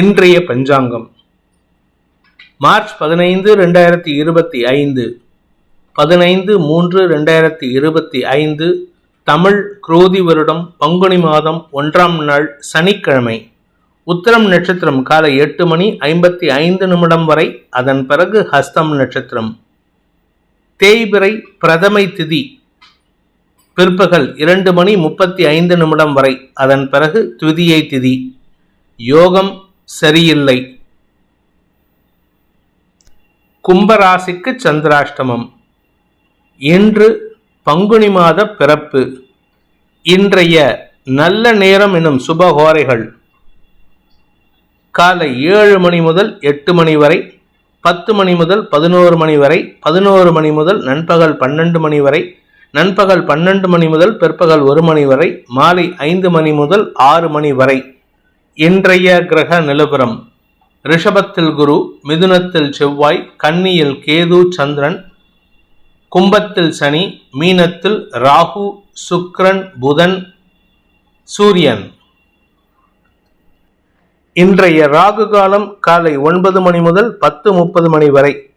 இன்றைய பஞ்சாங்கம். மார்ச் பதினைந்து ரெண்டாயிரத்தி இருபத்தி ஐந்து. பதினைந்து மூன்று ரெண்டாயிரத்தி இருபத்தி ஐந்து. தமிழ் குரோதி வருடம் பங்குனி மாதம் ஒன்றாம் நாள் சனிக்கிழமை. உத்தரம் நட்சத்திரம் காலை எட்டு மணி ஐம்பத்தி ஐந்து நிமிடம் வரை. அதன் பிறகு ஹஸ்தம் நட்சத்திரம். தேய்பிறை பிரதமை திதி. பிற்பகல் இரண்டு மணி முப்பத்தி ஐந்து நிமிடம் வரை. அதன் பிறகு துதியை திதி. யோகம் சரியில்லை. கும்பராசிக்கு சந்திராஷ்டமம். இன்று பங்குனி மாத பிறப்பு. இன்றைய நல்ல நேரம் எனும் சுபகோரைகள் காலை ஏழு மணி முதல் எட்டு மணி வரை பத்து மணி முதல் பதினோரு மணி வரை பதினோரு மணி முதல் நண்பகல் பன்னெண்டு மணி வரை நண்பகல் பன்னெண்டு மணி முதல் பிற்பகல் ஒரு மணி வரை மாலை ஐந்து மணி முதல் ஆறு மணி வரை. இன்றைய கிரக நிலவரம். ரிஷபத்தில் குரு மிதுனத்தில் செவ்வாய் கன்னியில் கேது சந்திரன் கும்பத்தில் சனி மீனத்தில் ராகு சுக்கிரன் புதன் சூரியன். இன்றைய ராகு காலம் காலை ஒன்பது மணி முதல் பத்து முப்பது மணி வரை.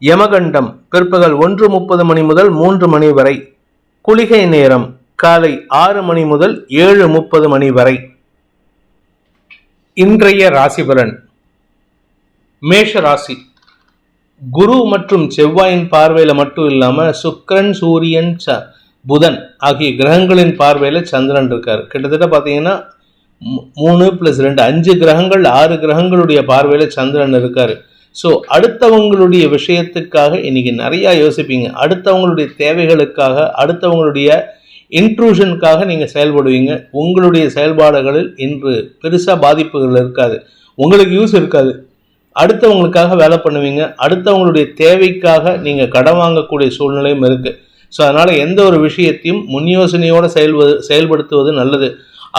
யமகண்டம் பிற்பகல் ஒன்று முப்பது மணி முதல் மூன்று மணி வரை. குளிகை நேரம் காலை ஆறு மணி முதல் ஏழு முப்பது மணி வரை. இன்றைய ராசிபலன். மேஷ ராசி குரு மற்றும் செவ்வாயின் பார்வையில் மட்டும் இல்லாமல் சுக்கரன் சூரியன் ச புதன் ஆகிய கிரகங்களின் பார்வையில் சந்திரன் இருக்கார். கிட்டத்தட்ட பார்த்தீங்கன்னா மூணு ப்ளஸ் ரெண்டு அஞ்சு கிரகங்கள் ஆறு கிரகங்களுடைய பார்வையில் சந்திரன் இருக்கார். ஸோ அடுத்தவங்களுடைய விஷயத்துக்காக இன்னைக்கு நிறையா யோசிப்பீங்க. அடுத்தவங்களுடைய தேவைகளுக்காக அடுத்தவங்களுடைய இன்ட்ரூஷனுக்காக நீங்கள் செயல்படுவீங்க. உங்களுடைய செயல்பாடுகளில் இன்று பெருசாக பாதிப்புகள் இருக்காது. உங்களுக்கு யூஸ் இருக்காது. அடுத்தவங்களுக்காக வேலை பண்ணுவீங்க. அடுத்தவங்களுடைய தேவைக்காக நீங்கள் கடன் வாங்கக்கூடிய சூழ்நிலையும் இருக்குது ஸோ அதனால் எந்த ஒரு விஷயத்தையும் முன் யோசனையோடு செயல்வது செயல்படுத்துவது நல்லது.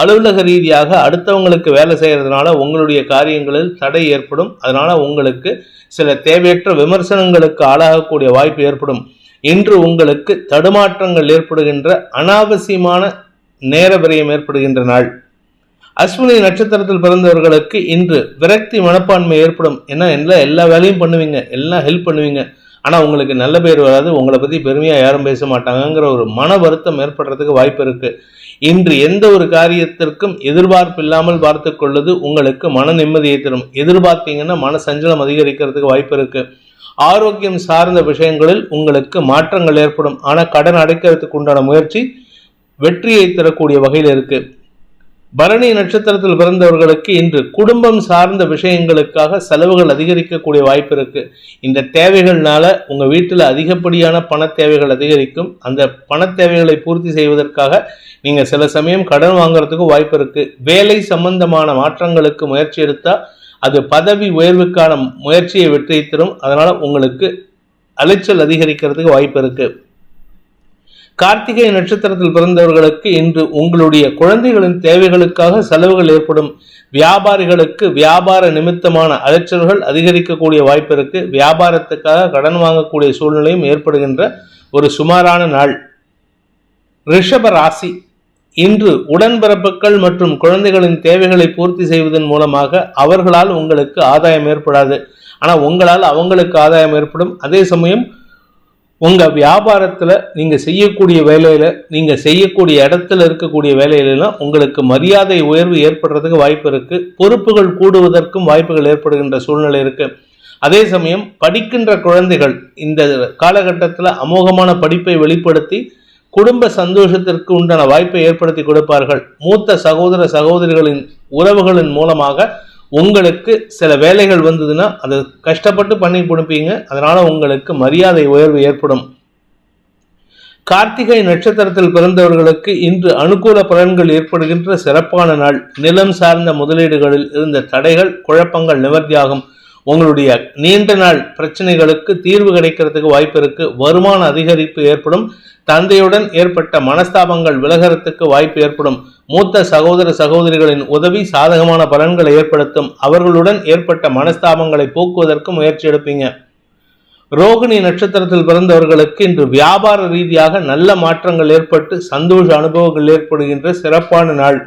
அலுவலக ரீதியாக அடுத்தவங்களுக்கு வேலை செய்கிறதுனால உங்களுடைய காரியங்களில் தடை ஏற்படும். அதனால் உங்களுக்கு சில தேவையற்ற விமர்சனங்களுக்கு ஆளாகக்கூடிய வாய்ப்பு ஏற்படும். இன்று உங்களுக்கு தடுமாற்றங்கள் ஏற்படுகின்ற அனாவசியமான நேர விரயம் ஏற்படுகின்ற நாள். அஸ்வினி நட்சத்திரத்தில் பிறந்தவர்களுக்கு இன்று விரக்தி மனப்பான்மை ஏற்படும். ஏன்னா எல்லாம் எல்லா வேலையும் பண்ணுவீங்க எல்லாம் ஹெல்ப் பண்ணுவீங்க. ஆனால் உங்களுக்கு நல்ல பேர் வராது உங்களை பற்றி பெருமையாக யாரும் பேச மாட்டாங்கங்கிற ஒரு மன வருத்தம் ஏற்படுறதுக்கு வாய்ப்பு இருக்குது இன்று எந்த ஒரு காரியத்திற்கும் எதிர்பார்ப்பு இல்லாமல் பார்த்து கொள்வது உங்களுக்கு மன நிம்மதியை தரும். எதிர்பார்த்தீங்கன்னா மன சஞ்சலம் அதிகரிக்கிறதுக்கு வாய்ப்பு இருக்குது ஆரோக்கியம் சார்ந்த விஷயங்களில் உங்களுக்கு மாற்றங்கள் ஏற்படும். ஆனால் கடன் அடைக்கிறதுக்கு உண்டான முயற்சி வெற்றியை தரக்கூடிய வகையில் இருக்கு. பரணி நட்சத்திரத்தில் பிறந்தவர்களுக்கு இன்று குடும்பம் சார்ந்த விஷயங்களுக்காக செலவுகள் அதிகரிக்கக்கூடிய வாய்ப்பு இருக்கு. இந்த தேவைகள்னால உங்க வீட்டில் அதிகப்படியான பண தேவைகள் அதிகரிக்கும். அந்த பண தேவைகளை பூர்த்தி செய்வதற்காக நீங்க சில சமயம் கடன் வாங்குறதுக்கு வாய்ப்பு இருக்கு. வேலை சம்பந்தமான மாற்றங்களுக்கு முயற்சி எடுத்தால் அது பதவி உயர்வுக்கான முயற்சியை வெற்றி தரும். அதனால உங்களுக்கு அலைச்சல் அதிகரிக்கிறதுக்கு வாய்ப்பு இருக்கு. கார்த்திகை நட்சத்திரத்தில் பிறந்தவர்களுக்கு இன்று உங்களுடைய குழந்தைகளின் தேவைகளுக்காக செலவுகள் ஏற்படும். வியாபாரிகளுக்கு வியாபார நிமித்தமான அலைச்சல்கள் அதிகரிக்கக்கூடிய வாய்ப்பு இருக்கு. வியாபாரத்துக்காக கடன் வாங்கக்கூடிய சூழ்நிலையும் ஏற்படுகின்ற ஒரு சுமாரான நாள். ரிஷப ராசி. இன்று உடன்பிறப்புகள் மற்றும் குழந்தைகளின் தேவைகளை பூர்த்தி செய்வதன் மூலமாக அவர்களால் உங்களுக்கு ஆதாயம் ஏற்படாது. ஆனால் உங்களால் அவங்களுக்கு ஆதாயம் ஏற்படும். அதே சமயம் உங்கள் வியாபாரத்தில் நீங்கள் செய்யக்கூடிய வேலையில் நீங்கள் செய்யக்கூடிய இடத்துல இருக்கக்கூடிய வேலையிலெல்லாம் உங்களுக்கு மரியாதை உயர்வு ஏற்படுறதுக்கு வாய்ப்பு இருக்குது பொறுப்புகள் கூடுவதற்கும் வாய்ப்புகள் ஏற்படுகின்ற சூழ்நிலை இருக்குது அதே சமயம் படிக்கின்ற குழந்தைகள் இந்த காலகட்டத்தில் அமோகமான படிப்பை வெளிப்படுத்தி குடும்ப சந்தோஷத்திற்கு உண்டான வாய்ப்பை ஏற்படுத்தி கொடுப்பார்கள். மூத்த சகோதர சகோதரிகளின் உறவுகளின் மூலமாக உங்களுக்கு சில வேலைகள் வந்ததுன்னா அதை கஷ்டப்பட்டு பண்ணி கொடுப்பீங்க. அதனால உங்களுக்கு மரியாதை உயர்வு ஏற்படும். கார்த்திகை நட்சத்திரத்தில் பிறந்தவர்களுக்கு இன்று அனுகூல பலன்கள் ஏற்படுகின்ற சிறப்பான நாள். நிலம் சார்ந்த முதலீடுகளில் இருந்த தடைகள் குழப்பங்கள் நிவர்த்தியாகும். உங்களுடைய நீண்ட நாள் பிரச்சனைகளுக்கு தீர்வு கிடைக்கிறதுக்கு வாய்ப்பு இருக்கு. வருமான அதிகரிப்பு ஏற்படும். தந்தையுடன் ஏற்பட்ட மனஸ்தாபங்கள் விலகறதுக்கு வாய்ப்பு ஏற்படும். மூத்த சகோதர சகோதரிகளின் உதவி சாதகமான பலன்களை ஏற்படுத்தும். அவர்களுடன் ஏற்பட்ட மனஸ்தாபங்களை போக்குவதற்கு முயற்சி எடுப்பீங்க. ரோகிணி நட்சத்திரத்தில் பிறந்தவர்களுக்கு இன்று வியாபார ரீதியாக நல்ல மாற்றங்கள் ஏற்பட்டு சந்தோஷ அனுபவங்கள் ஏற்படுகின்ற சிறப்பான நாள்.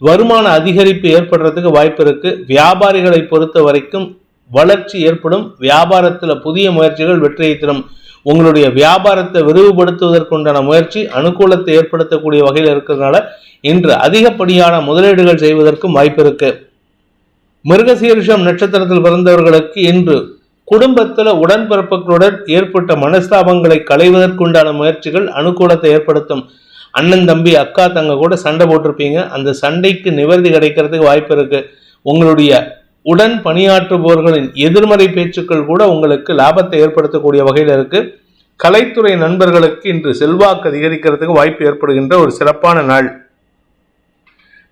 வருமான அதிகரிப்பு ஏற்படுறதுக்கு வாய்ப்பு இருக்கு. வியாபாரிகளை பொறுத்த வரைக்கும் வளர்ச்சி ஏற்படும். வியாபாரத்தில் புதிய முயற்சிகள் வெற்றியை தரும். உங்களுடைய வியாபாரத்தை விரிவுபடுத்துவதற்குண்டான முயற்சி அனுகூலத்தை ஏற்படுத்தக்கூடிய வகையில் இருக்கிறதுனால இன்று அதிகப்படியான முதலீடுகள் செய்வதற்கும் வாய்ப்பு இருக்கு. மிருகசீரிஷம் நட்சத்திரத்தில் பிறந்தவர்களுக்கு இன்று குடும்பத்தில் உடன்பிறப்புகளுடன் ஏற்பட்ட மனஸ்தாபங்களை களைவதற்குண்டான முயற்சிகள் அனுகூலத்தை ஏற்படுத்தும். அண்ணன் தம்பி அக்கா தங்க கூட சண்டை போட்டிருப்பீங்க. அந்த சண்டைக்கு நிவர்த்தி கிடைக்கிறதுக்கு வாய்ப்பு இருக்கு. உங்களுடைய உடன் பணியாற்றுபவர்களின் எதிர்மறை பேச்சுக்கள் கூட உங்களுக்கு லாபத்தை ஏற்படுத்தக்கூடிய வகையில் இருக்கு. கலைத்துறை நண்பர்களுக்கு இன்று செல்வாக்கு அதிகரிக்கிறதுக்கு வாய்ப்பு ஏற்படுகின்ற ஒரு சிறப்பான நாள்.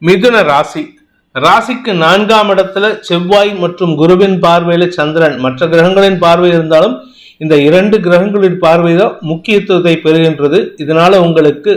மிதுன ராசி. ராசிக்கு நான்காம் இடத்துல செவ்வாய் மற்றும் குருவின் பார்வையில சந்திரன். மற்ற கிரகங்களின் பார்வை இருந்தாலும் இந்த இரண்டு கிரகங்களின் பார்வை தான் முக்கியத்துவத்தை பெறுகின்றது. இதனால உங்களுக்கு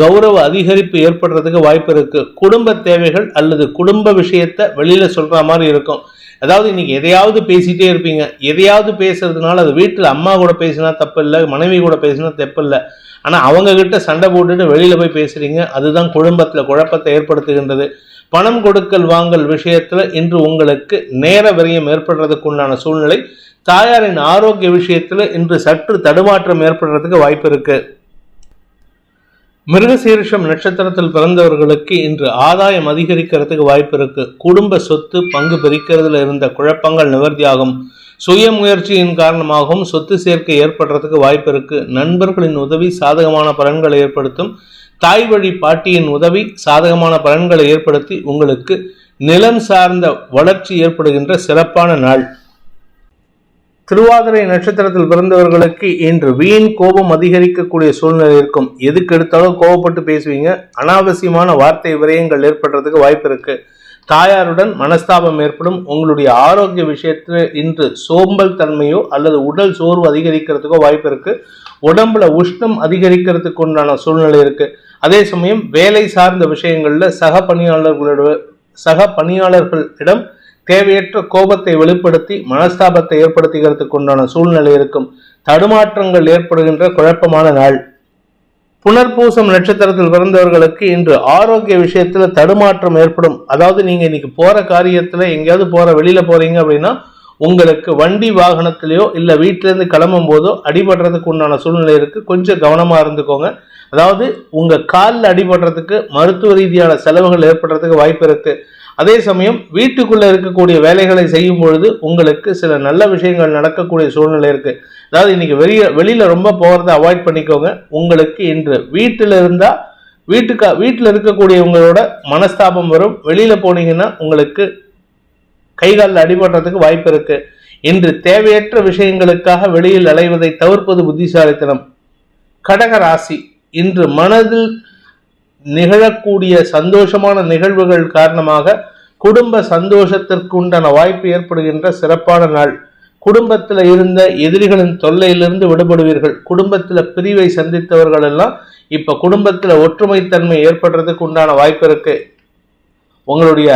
கௌரவ அதிகரிப்பு ஏற்படுறதுக்கு வாய்ப்பு இருக்கு. குடும்ப தேவைகள் அல்லது குடும்ப விஷயத்த வெளியில சொல்ற மாதிரி இருக்கும். அதாவது இன்னைக்கு எதையாவது பேசிட்டே இருப்பீங்க. எதையாவது பேசுறதுனால அது வீட்டில் அம்மா கூட பேசினா தப்பு இல்லை மனைவி கூட பேசினா தப்பு இல்லை ஆனால் அவங்க கிட்ட சண்டை போட்டுட்டு வெளியில போய் பேசுறீங்க. அதுதான் குடும்பத்தில் குழப்பத்தை ஏற்படுத்துகின்றது. பணம் கொடுக்கல் வாங்கல் விஷயத்துல இன்று உங்களுக்கு நேர விரயம் ஏற்படுறதுக்கு உண்டான சூழ்நிலை தாயாரின் ஆரோக்கிய விஷயத்தில் இன்று சற்று தடுமாற்றம் ஏற்படுறதுக்கு வாய்ப்பு இருக்கு. மிருகசீரிஷம் நட்சத்திரத்தில் பிறந்தவர்களுக்கு இன்று ஆதாயம் அதிகரிக்கிறதுக்கு வாய்ப்பு இருக்கு. குடும்ப சொத்து பங்கு பிரிக்கிறதுல இருந்த குழப்பங்கள் நிவர்த்தியாகும். சுய முயற்சியின் காரணமாகவும் சொத்து சேர்க்கை ஏற்படுறதுக்கு வாய்ப்பு இருக்கு. நண்பர்களின் உதவி சாதகமான பலன்களை ஏற்படுத்தும். தாய் வழி பாட்டியின் உதவி சாதகமான பலன்களை ஏற்படுத்தி உங்களுக்கு நிலம் சார்ந்த வளர்ச்சி ஏற்படுகின்ற சிறப்பான நாள். திருவாதிரை நட்சத்திரத்தில் பிறந்தவர்களுக்கு இன்று வீண் கோபம் அதிகரிக்கக்கூடிய சூழ்நிலை இருக்கும். எதுக்கு எடுத்தாலும் கோபப்பட்டு பேசுவீங்க. அனாவசியமான வார்த்தை விரயங்கள் ஏற்படுறதுக்கு வாய்ப்பு இருக்கு. தாயாருடன் மனஸ்தாபம் ஏற்படும். உங்களுடைய ஆரோக்கிய விஷயத்தில் இன்று சோம்பல் தன்மையோ அல்லது உடல் சோர்வு அதிகரிக்கிறதுக்கோ வாய்ப்பு இருக்கு. உடம்புல உஷ்ணம் அதிகரிக்கிறதுக்கு உண்டான சூழ்நிலை இருக்கு. அதே சமயம் வேலை சார்ந்த விஷயங்கள்ல சக பணியாளர்களோட சக பணியாளர்களிடம் தேவையற்ற கோபத்தை வெளிப்படுத்தி மனஸ்தாபத்தை ஏற்படுத்துகிறதுக்கு உண்டான சூழ்நிலை இருக்கும். தடுமாற்றங்கள் ஏற்படுகின்ற குழப்பமான நாள். புனர்பூசம் நட்சத்திரத்தில் பிறந்தவர்களுக்கு இன்று ஆரோக்கிய விஷயத்துல தடுமாற்றம் ஏற்படும். அதாவது நீங்க இன்னைக்கு போற காரியத்துல எங்கேயாவது போற வெளியில போறீங்க அப்படின்னா உங்களுக்கு வண்டி வாகனத்திலேயோ இல்லை வீட்டிலேருந்து கிளம்பும் போதோ அடிபடுறதுக்கு உண்டான சூழ்நிலை இருக்கு. கொஞ்சம் கவனமா இருந்துக்கோங்க. அதாவது உங்க காலில் அடிபடுறதுக்கு மருத்துவ ரீதியான செலவுகள் ஏற்படுறதுக்கு வாய்ப்பு இருக்கு. அதே சமயம் வீட்டுக்குள்ள இருக்கக்கூடிய வேலைகளை செய்யும் பொழுது உங்களுக்கு சில நல்ல விஷயங்கள் நடக்கக்கூடிய சூழ்நிலை இருக்கு. அதாவது இன்னைக்கு வெளியே வெளியில ரொம்ப போகிறத அவாய்ட் பண்ணிக்கோங்க. உங்களுக்கு இன்று வீட்டில் இருந்தா வீட்டுக்கா வீட்டில் இருக்கக்கூடியவங்களோட மனஸ்தாபம் வரும். வெளியில போனீங்கன்னா உங்களுக்கு கை காலில் அடிபடுறதுக்கு வாய்ப்பு இருக்கு. இன்று தேவையற்ற விஷயங்களுக்காக வெளியில் அலைவதை தவிர்ப்பது புத்திசாலித்தனம். கடக ராசி. இன்று மனதில் நிகழக்கூடிய சந்தோஷமான நிகழ்வுகள் காரணமாக குடும்ப சந்தோஷத்திற்கு உண்டான வாய்ப்பு ஏற்படுகின்ற சிறப்பான நாள். குடும்பத்தில் இருந்த எதிரிகளின் தொல்லையிலிருந்து விடுபடுவீர்கள். குடும்பத்தில் பிரிவை சந்தித்தவர்கள் எல்லாம் இப்போ குடும்பத்தில் ஒற்றுமைத்தன்மை ஏற்படுறதுக்கு உண்டான வாய்ப்பு இருக்கு. உங்களுடைய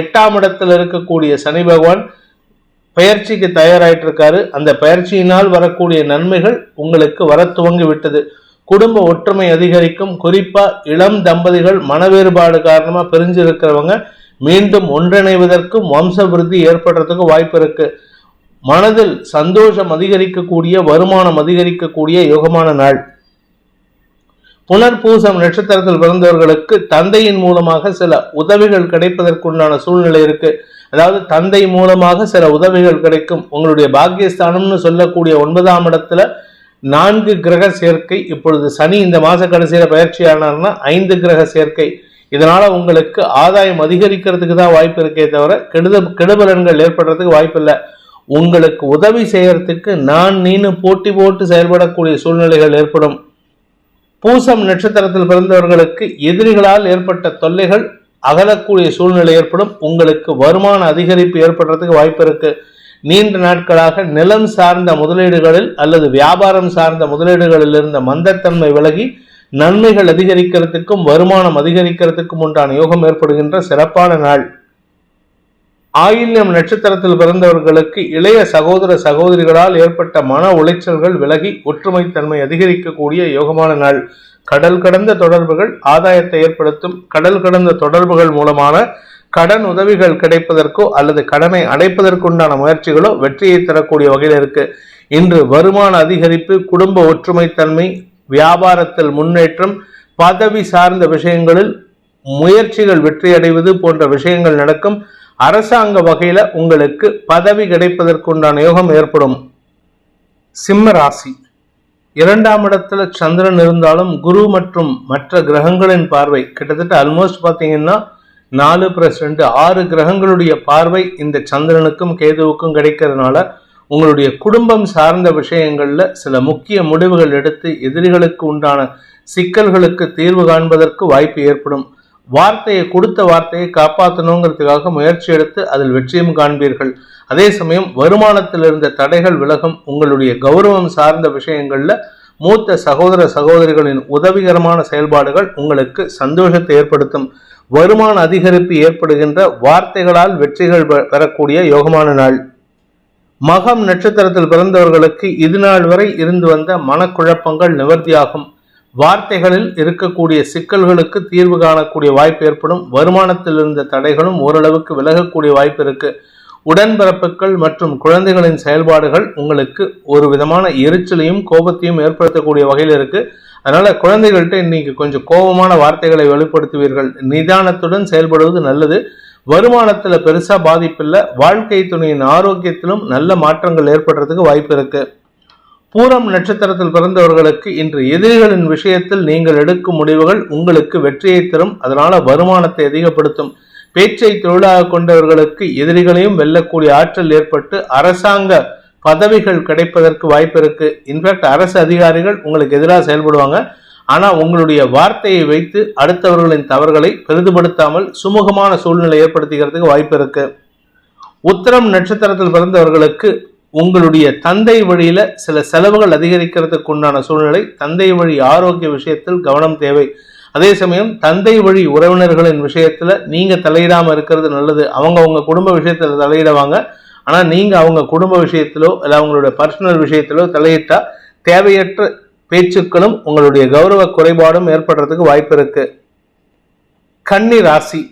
எட்டாம் இடத்தில் இருக்கக்கூடிய சனி பகவான் பயிற்சிக்கு தயாராயிட்டு இருக்காரு அந்த பயிற்சியினால் வரக்கூடிய நன்மைகள் உங்களுக்கு வர துவங்கி விட்டது. குடும்ப ஒற்றுமை அதிகரிக்கும். குறிப்பா இளம் தம்பதிகள் மன வேறுபாடு காரணமா பிரிஞ்சு இருக்கிறவங்க மீண்டும் ஒன்றிணைவதற்கும் வம்ச விருத்தி ஏற்படுறதுக்கு வாய்ப்பு இருக்கு. மனதில் சந்தோஷம் அதிகரிக்கக்கூடிய வருமானம் அதிகரிக்கக்கூடிய யோகமான நாள். புனர்பூசம் நட்சத்திரத்தில் பிறந்தவர்களுக்கு தந்தையின் மூலமாக சில உதவிகள் கிடைப்பதற்குண்டான சூழ்நிலை இருக்கு. அதாவது தந்தை மூலமாக சில உதவிகள் கிடைக்கும். உங்களுடைய பாக்கியஸ்தானம்னு சொல்லக்கூடிய ஒன்பதாம் இடத்துல நான்கு கிரக சேர்க்கை இப்பொழுது சனி இந்த மாத கடைசியில் பயிற்சியானார்னா ஐந்து கிரக சேர்க்கை. இதனால் உங்களுக்கு ஆதாயம் அதிகரிக்கிறதுக்கு தான் வாய்ப்பு இருக்கே தவிர கெடுத கெடுபலன்கள் ஏற்படுறதுக்கு வாய்ப்பு இல்லை. உங்களுக்கு உதவி செய்யறதுக்கு நான் நீனு போட்டி போட்டு செயல்படக்கூடிய சூழ்நிலைகள் ஏற்படும். பூசம் நட்சத்திரத்தில் பிறந்தவர்களுக்கு எதிரிகளால் ஏற்பட்ட தொல்லைகள் அகலக்கூடிய சூழ்நிலை ஏற்படும். உங்களுக்கு வருமான அதிகரிப்பு ஏற்படுறதுக்கு வாய்ப்பு இருக்குது நீண்ட நாட்களாக நிலம் சார்ந்த முதலீடுகளில் அல்லது வியாபாரம் சார்ந்த முதலீடுகளில் இருந்த மந்தத்தன்மை விலகி நன்மைகள் அதிகரிக்கிறதுக்கும் வருமானம் அதிகரிக்கிறதுக்கும் உண்டான யோகம் ஏற்படுகின்ற சிறப்பான நாள். ஆயில்யம் நட்சத்திரத்தில் பிறந்தவர்களுக்கு இளைய சகோதர சகோதரிகளால் ஏற்பட்ட மன உளைச்சல்கள் விலகி ஒற்றுமைத்தன்மை அதிகரிக்கக்கூடிய யோகமான நாள். கடல் கடந்த தொடர்புகள் ஆதாயத்தை ஏற்படுத்தும் கடல் கடந்த தொடர்புகள் மூலமான கடன் உதவிகள் கிடைப்பதற்கோ அல்லது கடனை அடைப்பதற்குண்டான முயற்சிகளோ வெற்றியை தரக்கூடிய வகையில் இருக்கு. இன்று வருமான அதிகரிப்பு குடும்ப ஒற்றுமைத்தன்மை வியாபாரத்தில் முன்னேற்றம் பதவி சார்ந்த விஷயங்களில் முயற்சிகள் வெற்றி அடைவது போன்ற விஷயங்கள் நடக்கும். அரசாங்க வகையில உங்களுக்கு பதவி கிடைப்பதற்குண்டான யோகம் ஏற்படும். சிம்ம ராசி. இரண்டாம் இடத்துல சந்திரன் இருந்தாலும் குரு மற்றும் மற்ற கிரகங்களின் பார்வை கிட்டத்தட்ட ஆல்மோஸ்ட் பார்த்தீங்கன்னா நாலு பிளஸ் ரெண்டு ஆறு கிரகங்களுடைய பார்வை இந்த சந்திரனுக்கும் கேதுவுக்கும் கிடைக்கிறதுனால உங்களுடைய குடும்பம் சார்ந்த விஷயங்களில் சில முக்கிய முடிவுகள் எடுத்து எதிரிகளுக்கு உண்டான சிக்கல்களுக்கு தீர்வு காண்பதற்கு வாய்ப்பு ஏற்படும். வார்த்தையை கொடுத்த வார்த்தையை காப்பாற்றணுங்கிறதுக்காக முயற்சி எடுத்து அதில் வெற்றியும் காண்பீர்கள். அதே சமயம் வருமானத்தில் இருந்த தடைகள் விலகும். உங்களுடைய கௌரவம் சார்ந்த விஷயங்களில் மூத்த சகோதர சகோதரிகளின் உதவிகரமான செயல்பாடுகள் உங்களுக்கு சந்தோஷத்தை ஏற்படுத்தும். வருமான அதிகரிப்பு ஏற்படுகின்ற வார்த்தைகளால் வெற்றிகள் பெறக்கூடிய யோகமான நாள். மகம் நட்சத்திரத்தில் பிறந்தவர்களுக்கு இது நாள் வரை இருந்து வந்த மனக்குழப்பங்கள் நிவர்த்தியாகும். வார்த்தைகளில் இருக்கக்கூடிய சிக்கல்களுக்கு தீர்வு காணக்கூடிய வாய்ப்பு ஏற்படும். வருமானத்தில் இருந்த தடைகளும் ஓரளவுக்கு விலகக்கூடிய வாய்ப்பு இருக்கு. உடன்பிறப்புகள் மற்றும் குழந்தைகளின் செயல்பாடுகள் உங்களுக்கு ஒரு விதமான எரிச்சலையும் கோபத்தையும் ஏற்படுத்தக்கூடிய வகையில் இருக்கு. அதனால குழந்தைகள்கிட்ட இன்னைக்கு கொஞ்சம் கோபமான வார்த்தைகளை வெளிப்படுத்துவீர்கள். நிதானத்துடன் செயல்படுவது நல்லது. வருமானத்துல பெருசா பாதிப்பில்லை வாழ்க்கை துணையின் ஆரோக்கியத்திலும் நல்ல மாற்றங்கள் ஏற்படுறதுக்கு வாய்ப்பு இருக்கு. பூரம் நட்சத்திரத்தில் பிறந்தவர்களுக்கு இன்று எதிரிகளின் விஷயத்தில் நீங்கள் எடுக்கும் முடிவுகள் உங்களுக்கு வெற்றியை தரும். அதனால வருமானத்தை அதிகப்படுத்தும். பேச்சை தொழிலாக கொண்டவர்களுக்கு எதிரிகளையும் வெல்லக்கூடிய ஆற்றல் ஏற்பட்டு அரசாங்க பதவிகள் கிடைப்பதற்கு வாய்ப்பு இருக்கு. இன்ஃபேக்ட் அரசு அதிகாரிகள் உங்களுக்கு எதிராக செயல்படுவாங்க. ஆனா உங்களுடைய வார்த்தையை வைத்து அடுத்தவர்களின் தவறுகளை பெரிதுபடுத்தாமல் சுமூகமான சூழ்நிலை ஏற்படுத்திக்கிறதுக்கு வாய்ப்பு இருக்கு. உத்தரம் நட்சத்திரத்தில் பிறந்தவர்களுக்கு உங்களுடைய தந்தை வழியில சில செலவுகள் அதிகரிக்கிறதுக்கு உண்டான சூழ்நிலை தந்தை வழி ஆரோக்கிய விஷயத்தில் கவனம் தேவை. அதே சமயம் தந்தை வழி உறவினர்களின் விஷயத்துல நீங்க தலையிடாம இருக்கிறது நல்லது. அவங்க உங்க குடும்ப விஷயத்துல தலையிடுவாங்க. ஆனால் நீங்கள் அவங்க குடும்ப விஷயத்திலோ இல்லை அவங்களுடைய பர்சனல் விஷயத்திலோ தலையிட்டா தேவையற்ற பேச்சுக்களும் உங்களுடைய கௌரவ குறைபாடும் ஏற்படுறதுக்கு வாய்ப்பு இருக்கு. கன்னி ராசி.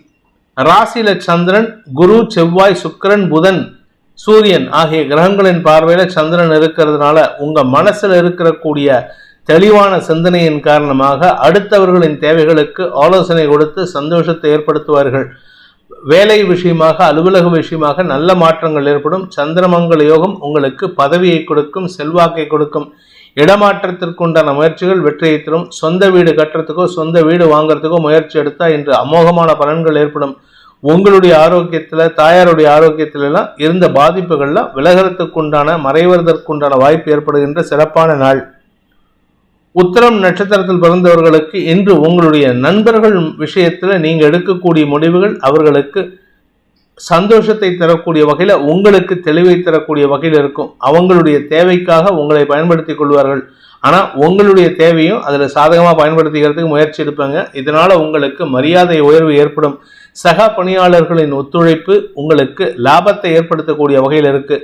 ராசியில சந்திரன் குரு செவ்வாய் சுக்கரன் புதன் சூரியன் ஆகிய கிரகங்களின் பார்வையில சந்திரன் இருக்கிறதுனால உங்க மனசுல இருக்கக்கூடிய தெளிவான சிந்தனையின் காரணமாக அடுத்தவர்களின் தேவைகளுக்கு ஆலோசனை கொடுத்து சந்தோஷத்தை ஏற்படுத்துவார்கள். வேலை விஷயமாக அலுவலக விஷயமாக நல்ல மாற்றங்கள் ஏற்படும். சந்திரமங்கல யோகம் உங்களுக்கு பதவியை கொடுக்கும் செல்வாக்கை கொடுக்கும். இடமாற்றத்திற்குண்டான முயற்சிகள் வெற்றியை தரும். சொந்த வீடு கட்டுறதுக்கோ சொந்த வீடு வாங்குறதுக்கோ முயற்சி எடுத்தால் இன்று அமோகமான பலன்கள் ஏற்படும். உங்களுடைய ஆரோக்கியத்தில் தாயாருடைய ஆரோக்கியத்திலெல்லாம் இருந்த பாதிப்புகள்லாம் விலகிறதுக்குண்டான மறைவதற்குண்டான வாய்ப்பு ஏற்படுகின்ற சிறப்பான நாள். உத்தரம் நட்சத்திரத்தில் பிறந்தவர்களுக்கு இன்று உங்களுடைய நண்பர்கள் விஷயத்தில் நீங்கள் எடுக்கக்கூடிய முடிவுகள் அவர்களுக்கு சந்தோஷத்தை தரக்கூடிய வகையில் உங்களுக்கு தெளிவை தரக்கூடிய வகையில் இருக்கும். அவங்களுடைய தேவைக்காக உங்களை பயன்படுத்தி கொள்வார்கள். ஆனால் உங்களுடைய தேவையும் அதில் சாதகமாக பயன்படுத்திக்கிறதுக்கு முயற்சி எடுப்பாங்க. இதனால் உங்களுக்கு மரியாதை உயர்வு ஏற்படும். சக பணியாளர்களின் ஒத்துழைப்பு உங்களுக்கு லாபத்தை ஏற்படுத்தக்கூடிய வகையில் இருக்குது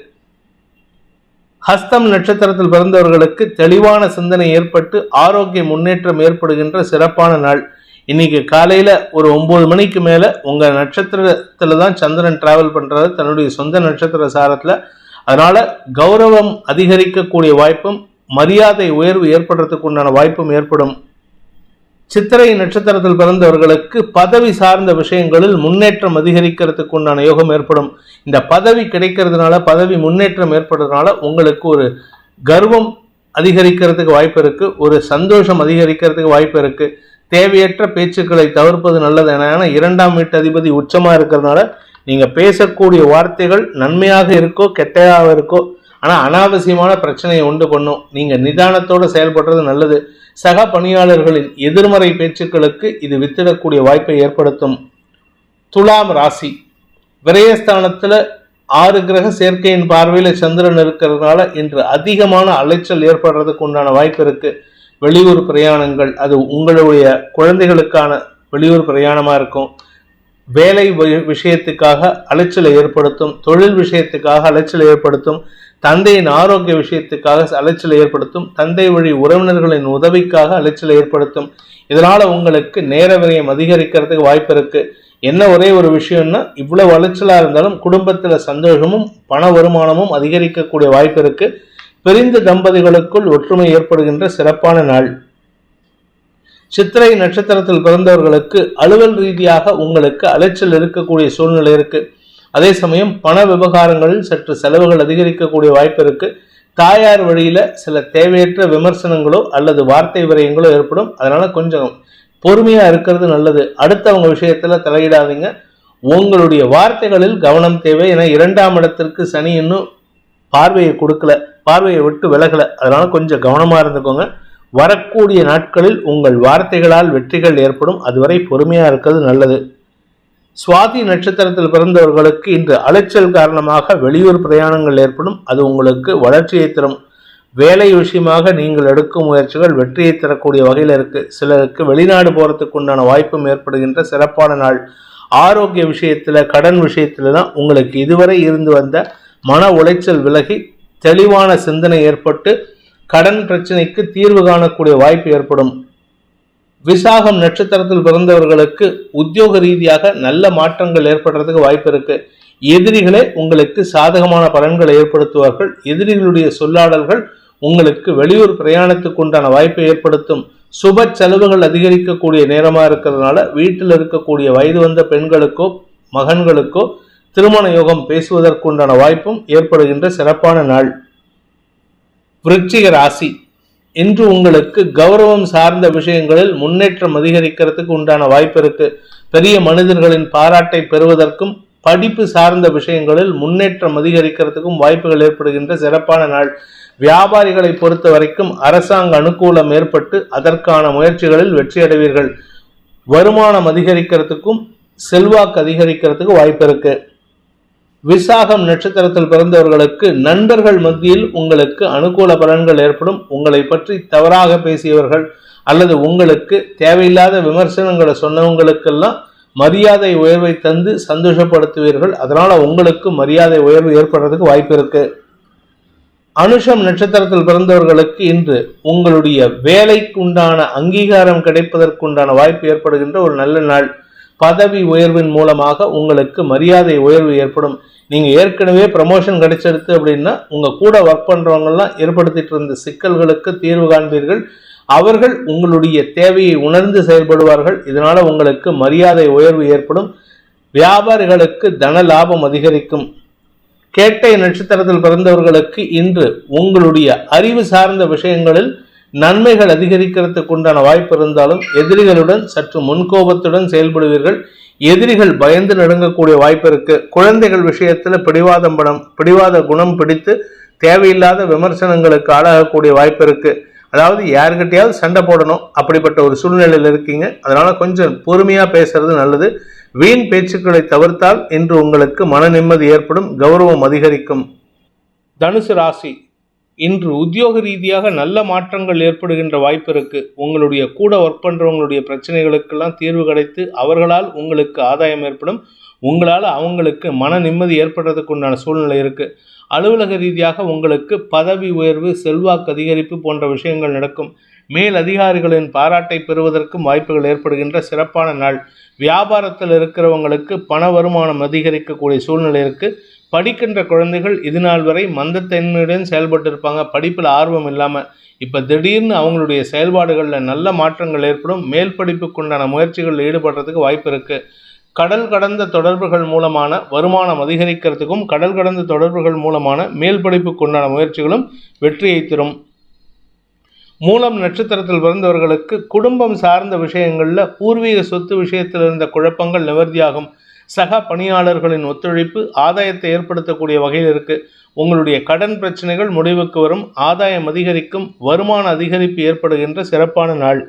ஹஸ்தம் நட்சத்திரத்தில் பிறந்தவர்களுக்கு தெளிவான சிந்தனை ஏற்பட்டு ஆரோக்கிய முன்னேற்றம் ஏற்படுகின்ற சிறப்பான நாள். இன்னைக்கு காலையில ஒரு ஒன்பது மணிக்கு மேல உங்க நட்சத்திரத்துல தான் சந்திரன் டிராவல் பண்றாரு. தன்னுடைய சொந்த நட்சத்திர சாரத்துல. அதனால கௌரவம் அதிகரிக்கக்கூடிய வாய்ப்பும் மரியாதை உயர்வு ஏற்படுறதுக்கு உண்டான வாய்ப்பும் ஏற்படும். சித்திரை நட்சத்திரத்தில் பிறந்தவர்களுக்கு பதவி சார்ந்த விஷயங்களில் முன்னேற்றம் அதிகரிக்கிறதுக்கு உண்டான யோகம் ஏற்படும். இந்த பதவி கிடைக்கிறதுனால பதவி முன்னேற்றம் ஏற்படுறதுனால உங்களுக்கு ஒரு கர்வம் அதிகரிக்கிறதுக்கு வாய்ப்பு இருக்கு. ஒரு சந்தோஷம் அதிகரிக்கிறதுக்கு வாய்ப்பு இருக்கு. தேவையற்ற பேச்சுக்களை தவிர்ப்பது நல்லது. ஏன்னா இரண்டாம் வீட்டு அதிபதி உச்சமா இருக்கிறதுனால நீங்க பேசக்கூடிய வார்த்தைகள் நன்மையாக இருக்கோ கெட்டையாக இருக்கோ ஆனால் அனாவசியமான பிரச்சனையை உண்டு பண்ணும். நீங்கள் நிதானத்தோடு செயல்படுறது நல்லது. சக பணியாளர்களின் எதிர்மறை பேச்சுக்களுக்கு இது வித்திடக்கூடிய வாய்ப்பை ஏற்படுத்தும். துலாம் ராசி. விரயஸ்தானத்தில் ஆறு கிரக சேர்க்கையின் பார்வையில் சந்திரன் இருக்கிறதுனால இன்று அதிகமான அலைச்சல் ஏற்படுறதுக்கு உண்டான வாய்ப்பு இருக்கு. வெளியூர் பிரயாணங்கள் அது உங்களுடைய குழந்தைகளுக்கான வெளியூர் பிரயாணமாக இருக்கும். வேலை விஷயத்துக்காக அலைச்சலை ஏற்படுத்தும். தொழில் விஷயத்துக்காக அலைச்சலை ஏற்படுத்தும். தந்தையின் ஆரோக்கிய விஷயத்துக்காக அலைச்சலை ஏற்படுத்தும் தந்தை வழி உறவினர்களின் உதவிக்காக அலைச்சலை ஏற்படுத்தும். இதனால உங்களுக்கு நேர விரயம் அதிகரிக்கிறதுக்கு வாய்ப்பு இருக்கு. என்ன ஒரே ஒரு விஷயம்னா இவ்வளவு அலைச்சலா இருந்தாலும் குடும்பத்துல சந்தோஷமும் பண வருமானமும் அதிகரிக்கக்கூடிய வாய்ப்பு இருக்கு. பிரிந்த தம்பதிகளுக்குள் ஒற்றுமை ஏற்படுகின்ற சிறப்பான நாள். சித்திரை நட்சத்திரத்தில் பிறந்தவர்களுக்கு அலுவல் ரீதியாக உங்களுக்கு அலைச்சல் இருக்கக்கூடிய சூழ்நிலை இருக்குது அதே சமயம் பண விவகாரங்களில் சற்று செலவுகள் அதிகரிக்கக்கூடிய வாய்ப்பு இருக்கு. தாயார் வழியில சில தேவையற்ற விமர்சனங்களோ அல்லது வார்த்தை விரயங்களோ ஏற்படும். அதனால கொஞ்சம் பொறுமையா இருக்கிறது நல்லது. அடுத்தவங்க விஷயத்துல தலையிடாதீங்க. உங்களுடைய வார்த்தைகளில் கவனம் தேவை என இரண்டாம் இடத்திற்கு சனி இன்னும் பார்வையை கொடுக்கல. பார்வையை விட்டு விலகல. அதனால கொஞ்சம் கவனமா இருந்துக்கோங்க. வரக்கூடிய நாட்களில் உங்கள் வார்த்தைகளால் வெற்றிகள் ஏற்படும். அதுவரை பொறுமையா இருக்கிறது நல்லது. சுவாதி நட்சத்திரத்தில் பிறந்தவர்களுக்கு இன்று அலைச்சல் காரணமாக வெளியூர் பிரயாணங்கள் ஏற்படும். அது உங்களுக்கு வளர்ச்சியை தரும். வேலை விஷயமாக நீங்கள் எடுக்கும் முயற்சிகள் வெற்றியை தரக்கூடிய வகையில் இருக்கு. சிலருக்கு வெளிநாடு போகிறதுக்கு உண்டான வாய்ப்பும் ஏற்படுகின்ற சிறப்பான நாள். ஆரோக்கிய விஷயத்தில் கடன் விஷயத்துல தான் உங்களுக்கு இதுவரை இருந்து வந்த மன உளைச்சல் விலகி தெளிவான சிந்தனை ஏற்பட்டு கடன் பிரச்சனைக்கு தீர்வு காணக்கூடிய வாய்ப்பு ஏற்படும். விசாகம் நட்சத்திரத்தில் பிறந்தவர்களுக்கு உத்தியோக ரீதியாக நல்ல மாற்றங்கள் ஏற்படுறதுக்கு வாய்ப்பு இருக்கு. எதிரிகளே உங்களுக்கு சாதகமான பலன்களை ஏற்படுத்துவார்கள். எதிரிகளுடைய சொல்லாடல்கள் உங்களுக்கு வெளியூர் பிரயாணத்துக்கு உண்டான வாய்ப்பை ஏற்படுத்தும். சுப செலவுகள் அதிகரிக்கக்கூடிய நேரமாக இருக்கிறதுனால வீட்டில் இருக்கக்கூடிய வயது வந்த பெண்களுக்கோ மகன்களுக்கோ திருமண யோகம் பேசுவதற்குண்டான வாய்ப்பும் ஏற்படுகின்ற சிறப்பான நாள். விருச்சிக ராசி. இன்று உங்களுக்கு கௌரவம் சார்ந்த விஷயங்களில் முன்னேற்றம் அதிகரிக்கிறதுக்கு உண்டான வாய்ப்பு இருக்கு. பெரிய மனிதர்களின் பாராட்டை பெறுவதற்கும் படிப்பு சார்ந்த விஷயங்களில் முன்னேற்றம் அதிகரிக்கிறதுக்கும் வாய்ப்புகள் ஏற்படுகின்ற சிறப்பான நாள். வியாபாரிகளை பொறுத்த வரைக்கும் அரசாங்க அனுகூலம் ஏற்பட்டு அதற்கான முயற்சிகளில் வெற்றி அடைவீர்கள் வருமானம் அதிகரிக்கிறதுக்கும் செல்வாக்கு அதிகரிக்கிறதுக்கு வாய்ப்பு இருக்குது விசாகம் நட்சத்திரத்தில் பிறந்தவர்களுக்கு நண்பர்கள் மத்தியில் உங்களுக்கு அனுகூல பலன்கள் ஏற்படும். உங்களை பற்றி தவறாக பேசியவர்கள் அல்லது உங்களுக்கு தேவையில்லாத விமர்சனங்களை சொன்னவங்களுக்கெல்லாம் மரியாதை உயர்வை தந்து சந்தோஷப்படுத்துவீர்கள். அதனால உங்களுக்கு மரியாதை உயர்வு ஏற்படுறதுக்கு வாய்ப்பு இருக்கு. அனுஷம் நட்சத்திரத்தில் பிறந்தவர்களுக்கு இன்று உங்களுடைய வேலைக்கு உண்டான அங்கீகாரம் கிடைப்பதற்குண்டான வாய்ப்பு ஏற்படுகின்ற ஒரு நல்ல நாள். பதவி உயர்வின் மூலமாக உங்களுக்கு மரியாதை உயர்வு ஏற்படும். நீங்கள் ஏற்கனவே ப்ரமோஷன் கிடைச்சிருக்கு அப்படின்னா உங்கள் கூட ஒர்க் பண்ணுறவங்கள்லாம் ஏற்படுத்திட்டு இருந்த சிக்கல்களுக்கு தீர்வு காண்பீர்கள். அவர்கள் உங்களுடைய தேவையை உணர்ந்து செயல்படுவார்கள். இதனால் உங்களுக்கு மரியாதை உயர்வு ஏற்படும். வியாபாரிகளுக்கு தன லாபம் அதிகரிக்கும். கேட்டை நட்சத்திரத்தில் பிறந்தவர்களுக்கு இன்று உங்களுடைய அறிவு சார்ந்த விஷயங்களில் நன்மைகள் அதிகரிக்கிறதுக்கு உண்டான வாய்ப்பு இருந்தாலும் எதிரிகளுடன் சற்று முன்கோபத்துடன் செயல்படுவீர்கள். எதிரிகள் பயந்து நடுங்கக்கூடிய வாய்ப்பு இருக்கு. குழந்தைகள் விஷயத்துல பிடிவாதம் படம் பிடிவாத குணம் பிடித்து தேவையில்லாத விமர்சனங்களுக்கு ஆளாகக்கூடிய வாய்ப்பு இருக்கு. அதாவது யாருக்கிட்டையாவது சண்டை போடணும் அப்படிப்பட்ட ஒரு சூழ்நிலையில் இருக்கீங்க. அதனால கொஞ்சம் பொறுமையா பேசுறது நல்லது. வீண் பேச்சுக்களை தவிர்த்தால் இன்று உங்களுக்கு மன நிம்மதி ஏற்படும் கௌரவம் அதிகரிக்கும். தனுசு ராசி இன்று உத்தியோக ரீதியாக நல்ல மாற்றங்கள் ஏற்படுகின்ற வாய்ப்பு இருக்கு. உங்களுடைய கூட ஒர்க் பண்றவங்களுடைய பிரச்சனைகளுக்கெல்லாம் தீர்வு கிடைத்து அவர்களால் உங்களுக்கு ஆதாயம் ஏற்படும். உங்களால் அவங்களுக்கு மன நிம்மதி ஏற்படுறதுக்கு உண்டான சூழ்நிலை இருக்கு. அலுவலக ரீதியாக உங்களுக்கு பதவி உயர்வு செல்வாக்கு அதிகரிப்பு போன்ற விஷயங்கள் நடக்கும். மேல் அதிகாரிகளின் பாராட்டை பெறுவதற்கும் வாய்ப்புகள் ஏற்படுகின்ற சிறப்பான நாள். வியாபாரத்தில் இருக்கிறவங்களுக்கு பண வருமானம் அதிகரிக்கக்கூடிய சூழ்நிலை இருக்குது படிக்கின்ற குழந்தைகள் இது நாள் வரை மந்தத்தன்மையுடன் செயல்பட்டு இருப்பாங்க படிப்பில் ஆர்வம் இல்லாமல் இப்போ திடீர்னு அவங்களுடைய செயல்பாடுகளில் நல்ல மாற்றங்கள் ஏற்படும். மேல் படிப்புக்குண்டான முயற்சிகளில் ஈடுபடுறதுக்கு வாய்ப்பு இருக்குது கடல் கடந்த தொடர்புகள் மூலமான வருமானம் அதிகரிக்கிறதுக்கும் கடல் கடந்த தொடர்புகள் மூலமான மேல் படிப்புக்குண்டான முயற்சிகளும் வெற்றியை தரும். மூலம் நட்சத்திரத்தில் பிறந்தவர்களுக்கு குடும்பம் சார்ந்த விஷயங்களில் பூர்வீக சொத்து விஷயத்தில் இருந்த குழப்பங்கள் நிவர்த்தியாகும். சக பணியாளர்களின் ஒத்துழைப்பு ஆதாயத்தை ஏற்படுத்தக்கூடிய வகையில் இருக்குது உங்களுடைய கடன் பிரச்சனைகள் முடிவுக்கு வரும். ஆதாயம் அதிகரிக்கும். வருமான அதிகரிப்பு ஏற்படுகின்ற சிறப்பான நாள்.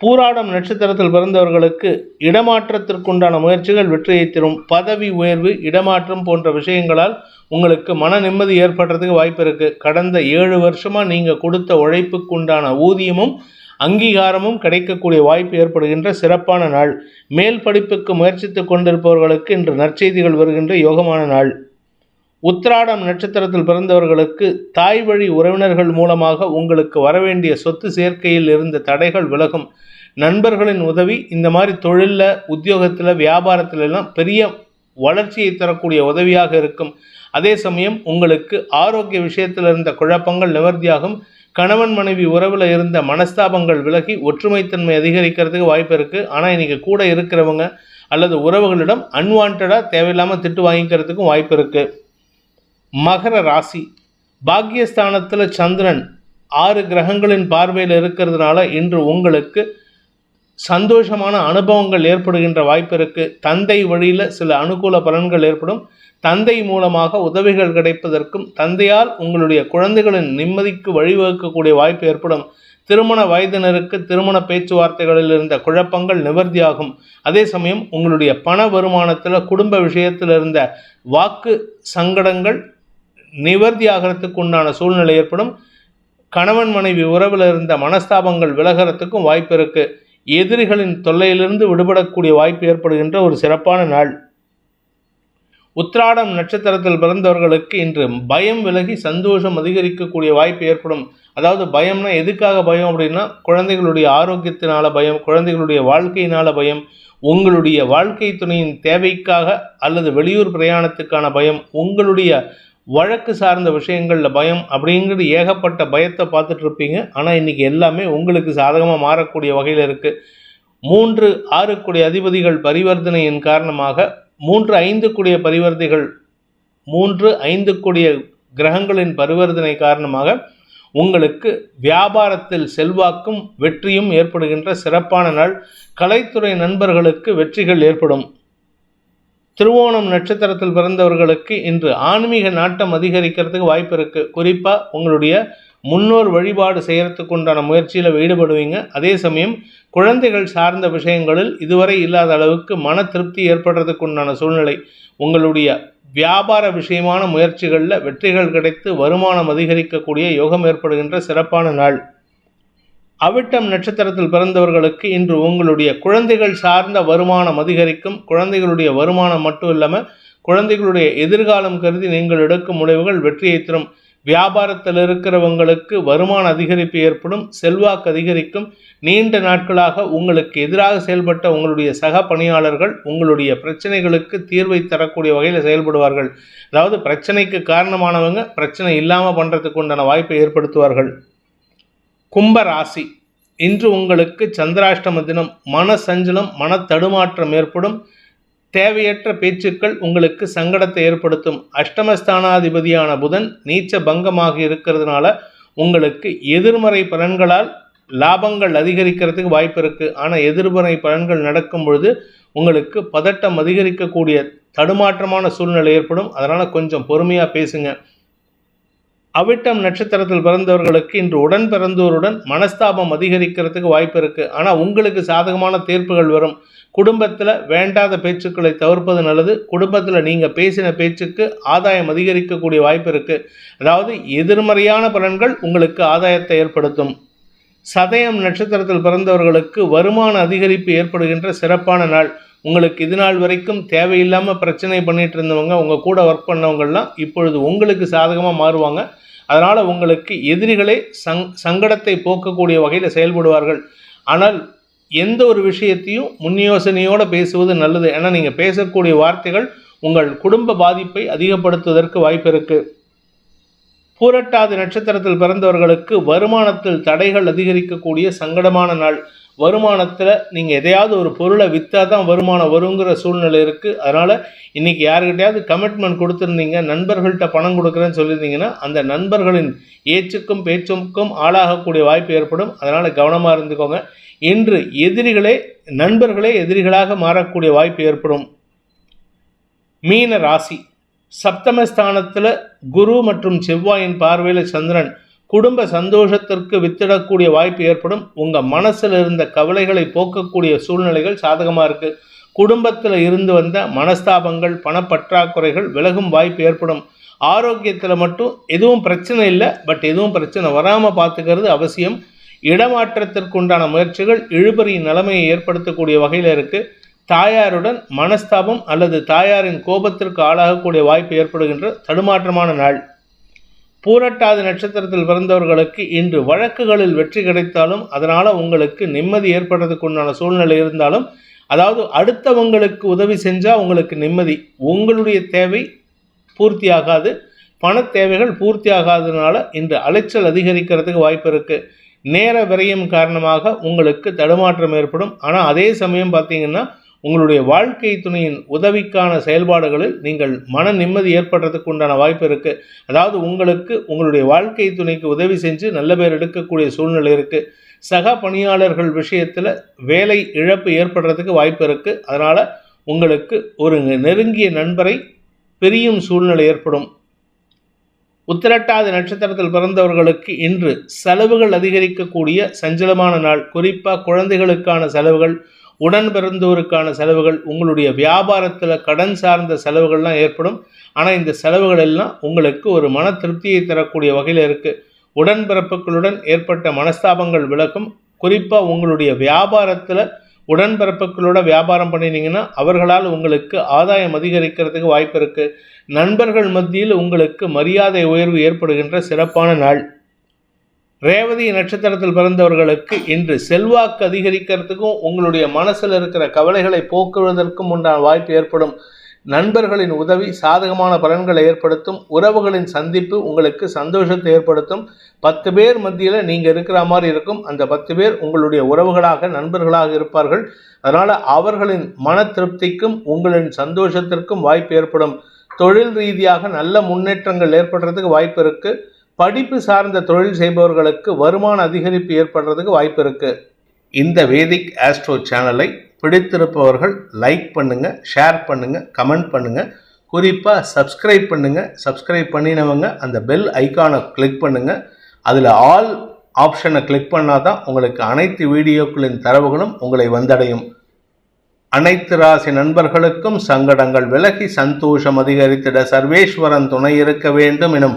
பூராடம் நட்சத்திரத்தில் பிறந்தவர்களுக்கு இடமாற்றத்திற்குண்டான முயற்சிகள் வெற்றியை தரும். பதவி உயர்வு இடமாற்றம் போன்ற விஷயங்களால் உங்களுக்கு மன நிம்மதி ஏற்படுறதுக்கு வாய்ப்பு இருக்குது கடந்த ஏழு வருஷமாக நீங்கள் கொடுத்த உழைப்புக்குண்டான ஊதியமும் அங்கீகாரமும் கிடைக்கக்கூடிய வாய்ப்பு ஏற்படுகின்ற சிறப்பான நாள். மேல் படிப்புக்கு முயற்சித்துக் கொண்டிருப்பவர்களுக்கு இன்று நற்செய்திகள் வருகின்ற யோகமான நாள். உத்திராடம் நட்சத்திரத்தில் பிறந்தவர்களுக்கு தாய் வழி உறவினர்கள் மூலமாக உங்களுக்கு வரவேண்டிய சொத்து சேர்க்கையில் இருந்த தடைகள் விலகும். நண்பர்களின் உதவி இந்த மாதிரி தொழிலில் உத்தியோகத்தில் வியாபாரத்திலெல்லாம் பெரிய வளர்ச்சியை தரக்கூடிய உதவியாக இருக்கும். அதே சமயம் உங்களுக்கு ஆரோக்கிய விஷயத்தில் இருந்த குழப்பங்கள் நிவர்த்தியாகும். கணவன் மனைவி உறவில் இருந்த மனஸ்தாபங்கள் விலகி ஒற்றுமைத்தன்மை அதிகரிக்கிறதுக்கு வாய்ப்பு இருக்குது ஆனால் இன்றைக்கி கூட இருக்கிறவங்க அல்லது உறவுகளிடம் அன்வான்டாக தேவையில்லாமல் திட்டு வாங்கிக்கிறதுக்கும் வாய்ப்பு இருக்குது மகர ராசி. பாக்கியஸ்தானத்தில் சந்திரன் ஆறு கிரகங்களின் பார்வையில் இருக்கிறதுனால இன்று உங்களுக்கு சந்தோஷமான அனுபவங்கள் ஏற்படுகின்ற வாய்ப்பு இருக்குது தந்தை வழியில் சில அனுகூல பலன்கள் ஏற்படும். தந்தை மூலமாக உதவிகள் கிடைப்பதற்கும் தந்தையால் உங்களுடைய குழந்தைகளின் நிம்மதிக்கு வழிவகுக்கக்கூடிய வாய்ப்பு ஏற்படும். திருமண வயதினருக்கு திருமண பேச்சுவார்த்தைகளில் இருந்த குழப்பங்கள் நிவர்த்தியாகும். அதே சமயம் உங்களுடைய பண வருமானத்தில் குடும்ப விஷயத்தில் இருந்த வாக்கு சங்கடங்கள் நிவர்த்தியாகிறதுக்கு உண்டான சூழ்நிலை ஏற்படும். கணவன் மனைவி உறவில் இருந்த மனஸ்தாபங்கள் விலகிறதுக்கும் வாய்ப்பு இருக்குது எதிரிகளின் தொல்லையிலிருந்து விடுபடக்கூடிய வாய்ப்பு ஏற்படுகின்ற ஒரு சிறப்பான நாள். உத்ராடம் நட்சத்திரத்தில் பிறந்தவர்களுக்கு இன்று பயம் விலகி சந்தோஷம் அதிகரிக்கக்கூடிய வாய்ப்பு ஏற்படும். அதாவது பயம்னா எதுக்காக பயம் அப்படின்னா குழந்தைகளுடைய ஆரோக்கியத்தினால பயம் குழந்தைகளுடைய வாழ்க்கையினால பயம் உங்களுடைய வாழ்க்கை துணையின் தேவைக்காக அல்லது வெளியூர் பிரயாணத்துக்கான பயம் உங்களுடைய வழக்கு சார்ந்த விஷயங்களில் பயம் அப்படிங்கிறது ஏகப்பட்ட பயத்தை பார்த்துட்டு இருப்பீங்க. ஆனால் இன்றைக்கி எல்லாமே உங்களுக்கு சாதகமாக மாறக்கூடிய வகையில் இருக்குது மூன்று ஆறுக்குடைய அதிபதிகள் பரிவர்த்தனையின் காரணமாக மூன்று ஐந்து கூடிய பரிவர்த்தைகள் மூன்று ஐந்து கூடிய கிரகங்களின் பரிவர்த்தனை காரணமாக உங்களுக்கு வியாபாரத்தில் செல்வாக்கும் வெற்றியும் ஏற்படுகின்ற சிறப்பான நாள். கலைத்துறை நண்பர்களுக்கு வெற்றிகள் ஏற்படும். திருவோணம் நட்சத்திரத்தில் பிறந்தவர்களுக்கு இன்று ஆன்மீக நாட்டம் அதிகரிக்கிறதுக்கு வாய்ப்பு இருக்குது குறிப்பாக உங்களுடைய முன்னோர் வழிபாடு செய்கிறதுக்கு உண்டான முயற்சியில் ஈடுபடுவீங்க. அதே சமயம் குழந்தைகள் சார்ந்த விஷயங்களில் இதுவரை இல்லாத அளவுக்கு மன திருப்தி ஏற்படுறதுக்கு உண்டான சூழ்நிலை உங்களுடைய வியாபார விஷயமான முயற்சிகளில் வெற்றிகள் கிடைத்து வருமானம் அதிகரிக்கக்கூடிய யோகம் ஏற்படுகின்ற சிறப்பான நாள். அவிட்டம் நட்சத்திரத்தில் பிறந்தவர்களுக்கு இன்று உங்களுடைய குழந்தைகள் சார்ந்த வருமானம் அதிகரிக்கும். குழந்தைகளுடைய வருமானம் மட்டும் இல்லாமல் குழந்தைகளுடைய எதிர்காலம் கருதி நீங்கள் எடுக்கும் முடிவுகள் வெற்றியை தரும். வியாபாரத்தில் இருக்கிறவங்களுக்கு வருமான அதிகரிப்பு ஏற்படும் செல்வாக்கு அதிகரிக்கும். நீண்ட நாட்களாக உங்களுக்கு எதிராக செயல்பட்ட உங்களுடைய சக பணியாளர்கள் உங்களுடைய பிரச்சனைகளுக்கு தீர்வை தரக்கூடிய வகையில் செயல்படுவார்கள். அதாவது பிரச்சனைக்கு காரணமானவங்க பிரச்சனை இல்லாமல் பண்ணுறதுக்கு உண்டான வாய்ப்பை ஏற்படுத்துவார்கள். கும்ப ராசி இன்று உங்களுக்கு சந்திராஷ்டம தினம். மன சஞ்சலம் மன தடுமாற்றம் ஏற்படும். தேவையற்ற பேச்சுக்கள் உங்களுக்கு சங்கடத்தை ஏற்படுத்தும். அஷ்டமஸ்தானாதிபதியான புதன் நீச்ச பங்கமாக இருக்கிறதுனால உங்களுக்கு எதிர்மறை பலன்களால் லாபங்கள் அதிகரிக்கிறதுக்கு வாய்ப்பு இருக்குது ஆனால் எதிர்மறை பலன்கள் நடக்கும் பொழுது உங்களுக்கு பதட்டம் அதிகரிக்கக்கூடிய தடுமாற்றமான சூழ்நிலை ஏற்படும். அதனால் கொஞ்சம் பொறுமையாக பேசுங்க. அவிட்டம் நட்சத்திரத்தில் பிறந்தவர்களுக்கு இன்று உடன் பிறந்தோருடன் மனஸ்தாபம் அதிகரிக்கிறதுக்கு வாய்ப்பு இருக்குது ஆனால் உங்களுக்கு சாதகமான தீர்ப்புகள் வரும். குடும்பத்தில் வேண்டாத பேச்சுக்களை தவிர்ப்பது நல்லது. குடும்பத்தில் நீங்கள் பேசின பேச்சுக்கு ஆதாயம் அதிகரிக்கக்கூடிய வாய்ப்பு இருக்குது அதாவது எதிர்மறையான பலன்கள் உங்களுக்கு ஆதாயத்தை ஏற்படுத்தும். சதயம் நட்சத்திரத்தில் பிறந்தவர்களுக்கு வருமான அதிகரிப்பு ஏற்படுகின்ற சிறப்பான நாள். உங்களுக்கு இது நாள் வரைக்கும் தேவையில்லாமல் பிரச்சனை பண்ணிட்டு இருந்தவங்க உங்கள் கூட ஒர்க் பண்ணவங்கள்லாம் இப்பொழுது உங்களுக்கு சாதகமாக மாறுவாங்க. அதனால் உங்களுக்கு எதிரிகளே சங் சங்கடத்தை போக்கக்கூடிய வகையில் செயல்படுவார்கள். ஆனால் எந்த ஒரு விஷயத்தையும் முன் யோசனையோடு பேசுவது நல்லது. ஏன்னா நீங்கள் பேசக்கூடிய வார்த்தைகள் உங்கள் குடும்ப பாதிப்பை அதிகப்படுத்துவதற்கு வாய்ப்பு இருக்குது பூரட்டாதி நட்சத்திரத்தில் பிறந்தவர்களுக்கு வருமானத்தில் தடைகள் அதிகரிக்கக்கூடிய சங்கடமான நாள். வருமானத்தில் நீங்கள் எதையாவது ஒரு பொருளை விற்றா தான் வருமானம் வருங்கிற சூழ்நிலை இருக்குது அதனால் இன்றைக்கி யாருக்கிட்டையாவது கமிட்மெண்ட் கொடுத்துருந்தீங்க நண்பர்கள்ட்ட பணம் கொடுக்குறேன்னு சொல்லியிருந்தீங்கன்னா அந்த நண்பர்களின் ஏச்சுக்கும் பேச்சுக்கும் ஆளாகக்கூடிய வாய்ப்பு ஏற்படும். அதனால் கவனமாக இருந்துக்கோங்க. இன்று எதிரிகளே நண்பர்களே எதிரிகளாக மாறக்கூடிய வாய்ப்பு ஏற்படும். மீன ராசி. சப்தமஸ்தானத்தில் குரு மற்றும் செவ்வாயின் பார்வையில் சந்திரன் குடும்ப சந்தோஷத்திற்கு வித்திடக்கூடிய வாய்ப்பு ஏற்படும். உங்கள் மனசில் இருந்த கவலைகளை போக்கக்கூடிய சூழ்நிலைகள் சாதகமாக இருக்குது குடும்பத்தில் இருந்து வந்த மனஸ்தாபங்கள் பணப்பற்றாக்குறைகள் விலகும் வாய்ப்பு ஏற்படும். ஆரோக்கியத்தில் மட்டும் எதுவும் பிரச்சனை இல்லை. பட் எதுவும் பிரச்சனை வராமல் பார்த்துக்கிறது அவசியம். இடமாற்றத்திற்குண்டான முயற்சிகள் இழுபறி நிலைமையை ஏற்படுத்தக்கூடிய வகையில் இருக்குது தாயாருடன் மனஸ்தாபம் அல்லது தாயாரின் கோபத்திற்கு ஆளாகக்கூடிய வாய்ப்பு ஏற்படுகின்ற தடுமாற்றமான நாள். பூரட்டாதி நட்சத்திரத்தில் பிறந்தவர்களுக்கு இன்று வழக்குகளில் வெற்றி கிடைத்தாலும் அதனால் உங்களுக்கு நிம்மதி ஏற்படுறதுக்கு உண்டான சூழ்நிலை இருந்தாலும் அதாவது அடுத்தவங்களுக்கு உதவி செஞ்சால் உங்களுக்கு நிம்மதி. உங்களுடைய தேவை பூர்த்தியாகாது. பண தேவைகள் பூர்த்தி ஆகாததுனால இன்று அலைச்சல் அதிகரிக்கிறதுக்கு வாய்ப்பு இருக்குது நேர விரயம் காரணமாக உங்களுக்கு தடுமாற்றம் ஏற்படும். ஆனால் அதே சமயம் பார்த்தீங்கன்னா உங்களுடைய வாழ்க்கை துணையின் உதவிக்கான செயல்பாடுகளில் நீங்கள் மன நிம்மதி ஏற்படுறதுக்கு உண்டான வாய்ப்பு இருக்குது அதாவது உங்களுக்கு உங்களுடைய வாழ்க்கை துணைக்கு உதவி செஞ்சு நல்ல பேர் எடுக்கக்கூடிய சூழ்நிலை இருக்குது சக பணியாளர்கள் விஷயத்தில் வேலை இழப்பு ஏற்படுறதுக்கு வாய்ப்பு இருக்குது அதனால் உங்களுக்கு ஒரு நெருங்கிய நண்பரை பிரியும் சூழ்நிலை ஏற்படும். உத்திரட்டாதி நட்சத்திரத்தில் பிறந்தவர்களுக்கு இன்று செலவுகள் அதிகரிக்கக்கூடிய சஞ்சலமான நாள். குறிப்பாக குழந்தைகளுக்கான செலவுகள் உடன் பிறந்தோருக்கான செலவுகள் உங்களுடைய வியாபாரத்தில் கடன் சார்ந்த செலவுகள்லாம் ஏற்படும். ஆனால் இந்த செலவுகள் எல்லாம் உங்களுக்கு ஒரு மன திருப்தியை தரக்கூடிய வகையில் இருக்குது உடன்பிறப்புகளுடன் ஏற்பட்ட மனஸ்தாபங்கள் விலகும். குறிப்பாக உங்களுடைய வியாபாரத்தில் உடன்பிறப்புகளோட வியாபாரம் பண்ணினீங்கன்னா அவர்களால் உங்களுக்கு ஆதாயம் அதிகரிக்கிறதுக்கு வாய்ப்பு இருக்குது நண்பர்கள் மத்தியில் உங்களுக்கு மரியாதை உயர்வு ஏற்படுகின்ற சிறப்பான நாள். ரேவதி நட்சத்திரத்தில் பிறந்தவர்களுக்கு இன்று செல்வாக்கு அதிகரிக்கிறதுக்கும் உங்களுடைய மனசில் இருக்கிற கவலைகளை போக்குவதற்கும் உண்டான வாய்ப்பு ஏற்படும். நண்பர்களின் உதவி சாதகமான பலன்களை ஏற்படுத்தும். உறவுகளின் சந்திப்பு உங்களுக்கு சந்தோஷத்தை ஏற்படுத்தும். பத்து பேர் மத்தியில் நீங்கள் இருக்கிற மாதிரி இருக்கும். அந்த பத்து பேர் உங்களுடைய உறவுகளாக நண்பர்களாக இருப்பார்கள். அதனால் அவர்களின் மன திருப்திக்கும் உங்களின் சந்தோஷத்திற்கும் வாய்ப்பு ஏற்படும். தொழில் ரீதியாக நல்ல முன்னேற்றங்கள் ஏற்படுறதுக்கு வாய்ப்பு இருக்குது படிப்பு சார்ந்த தொழில் செய்பவர்களுக்கு வருமான அதிகரிப்பு ஏற்படுறதுக்கு வாய்ப்பு இருக்குது இந்த வேதிக் ஆஸ்ட்ரோ சேனலை பிடித்திருப்பவர்கள் லைக் பண்ணுங்கள் ஷேர் பண்ணுங்கள் கமெண்ட் பண்ணுங்கள் குறிப்பாக சப்ஸ்கிரைப் பண்ணுங்கள் சப்ஸ்கிரைப் பண்ணினவங்க அந்த பெல் ஐக்கானை கிளிக் பண்ணுங்கள் அதில் ஆல் ஆப்ஷனை கிளிக் பண்ணால் தான் உங்களுக்கு அனைத்து வீடியோக்களின் தரவுகளும் உங்களை வந்தடையும். அனைத்து ராசி நண்பர்களுக்கும் சங்கடங்கள் விலகி சந்தோஷம் அதிகரித்திட சர்வேஸ்வரன் துணை இருக்க வேண்டும் எனும்